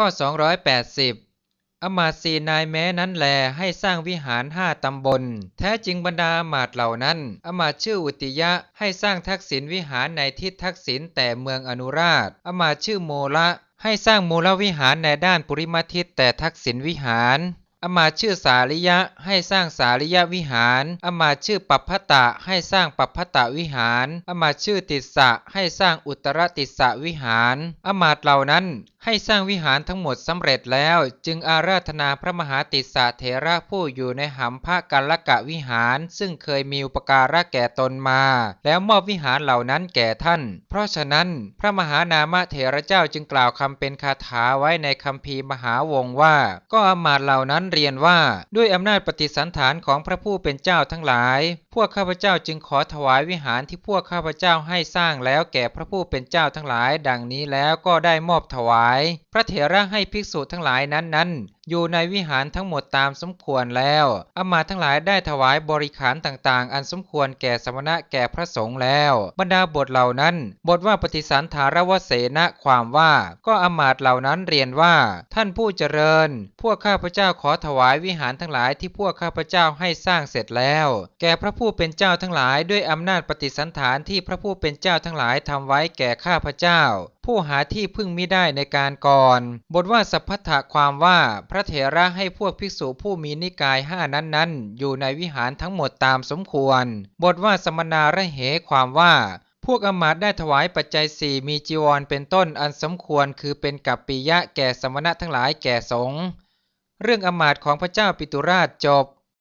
ข้อ 280 อมาตย์สีนายแม้นั้นแลให้สร้างวิหารห้าตำบล แท้จริงบรรดาอมาตย์เหล่านั้น อมาตย์ชื่ออุติยะให้สร้างทักษิณวิหารในทิศทักษิณแต่เมืองอนุราช อมาตย์ชื่อโมละให้สร้างมูลวิหารในด้านปุริมาทิศแต่ทักษิณวิหารอมาตย์ชื่อสาริยะให้สร้างสาริยะวิหาร อมาตย์ชื่อปัพพตะให้สร้างปัพพตะวิหาร อมาตย์ชื่อติสสะให้สร้างอุตรติสสะวิหาร อมาตย์เหล่านั้นให้สร้างวิหารทั้งหมดสำเร็จแล้วจึงอาราธนาพระมหาติสสะเถระผู้อยู่ในหำพะกัลกะวิหาร ซึ่งเคยมีอุปการะแก่ตนมา แล้วมอบวิหารเหล่านั้นแก่ท่าน เพราะฉะนั้นพระมหานามเถระเจ้าจึงกล่าวคำเป็นคาถาไว้ในคัมภีมหาวงว่า ก็อมาตย์เหล่านั้นเรียนว่า ด้วยอำนาจปฏิสันฐานของพระผู้เป็นเจ้าทั้งหลาย พวกข้าพเจ้าจึงขอถวายวิหารที่พวกข้าพเจ้าให้สร้างแล้วแก่พระผู้เป็นเจ้าทั้งหลาย ดังนี้แล้วก็ได้มอบถวายพระเถระให้ภิกษุทั้งหลายนั้นๆอยู่ในวิหารทั้งหมดตามสมควรแล้วอมาทั้งหลายได้ถวายบริขารต่างๆ อันสมควรแก่สมณะแก่พระสงฆ์แล้ว บรรดาบทเหล่านั้น บทว่าปฏิสันธารวเสนะความว่า ก็อมาตเหล่านั้นเรียนว่า ท่านผู้เจริญ พวกข้าพเจ้าขอถวายวิหารทั้งหลายที่พวกข้าพเจ้าให้สร้างเสร็จแล้ว แก่พระผู้เป็นเจ้าทั้งหลายด้วยอำนาจปฏิสันฐานที่พระผู้เป็นเจ้าทั้งหลายทำไว้แก่ข้าพเจ้า ผู้หาที่พึ่งมิได้ในการก่อน บทว่าสัพพะความว่าพระเถระให้พวกภิกษุผู้มีนิกายห้านั้นๆ อยู่ในวิหารทั้งหมดตามสมควร บทว่าสมนาระเหความว่าพวกอมาตย์ได้ถวายปัจจัยสี่มีจีวรเป็นต้นอันสมควรคือเป็นกัปปิยะแก่สมณะทั้งหลายแก่สงฆ์เรื่องอมาตย์ของพระเจ้าปิตุราชจบ